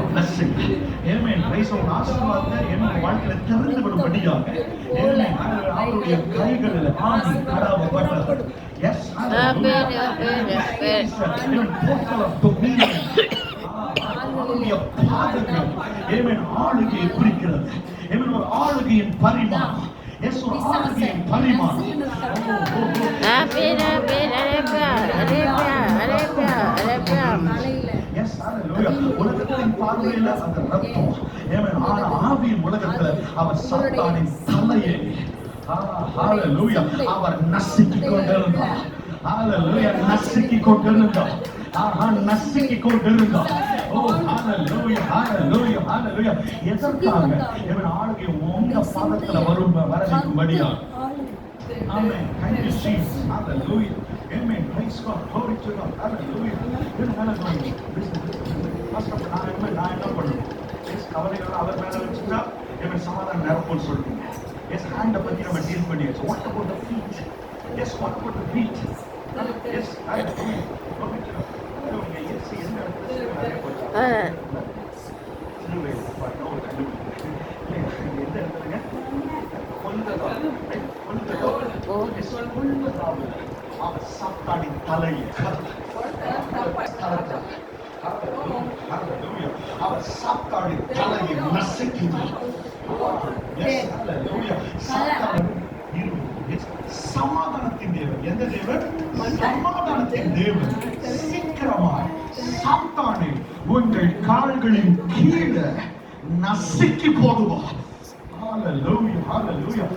of blessing. Amen. Praise. ஆசீர்வாதத்தை என்னுடைய வாழ்க்கையில திறந்து விடும்படியாக Amen. அவருடைய கைகளில் ஆதி கடாவப்பட்டது Yes, of dominion. அவருடைய பாதங்கள் Amen. ஆளுகையை குறிக்கிறது Amen. ஒரு ஆளுகையின் பரிமாணம் எஸ் ஒரு ஆளுகையின் பரிமாணம் ஓ. Amin, amin, Arabia, Hallelujah. உலகத்தின் பார்வையில அந்த ரத்தம் Amen. ஆனா ஆவியின் உலகத்துல அவர் சாத்தானின் தலையை. அவர் நசுக்கிக் கொண்டிருந்தார். நசுக்கிக் கொண்டிருந்தார் ஆஹா, நசுக்கிக் கொண்டிருந்தார் ஓ hallelujah, hallelujah, hallelujah. எதற்காக Amen. ஆளுகை உங்க பாதத்துல வரும் வர வைக்கும்படியா Amen. Thank you, Jesus. Hallelujah. Amen. Praise God. Glory to God. Hallelujah. இது மேல கவனிங்க. First of all, நான் என்ன நான் என்ன பண்ணணும்? Yes, கவலைகளை அவர் மேல வச்சுட்டா, Amen. சமாதானம் நிரப்பும்னு சொல்றீங்க. Yes, hand அ பத்தி நம்ம deal பண்ணியாச்சு. What about the feet? Yes, what about the feet? Yes, hallelujah. Glory to God. Hallelujah. Yes, எந்த இடத்துல சிலுவை போச்சா? Ah, சிலுவை பார்த்தோம். எந்த இடத்துலங்க? கொல்கத்தா. Right? கொல்கத்தா. Oh, அவர் சாத்தானின் தலையை Hallelujah. அவர் சாத்தானின் தலையை நசுக்கினார். சமாதானத்தின் தேவன். எந்த தேவன்? சமாதானத்தின் தேவன். சீக்கிரமாய் சாத்தானை உங்கள் கால்களின் கீழே நசுக்கி போடுவார். Hallelujah, hallelujah.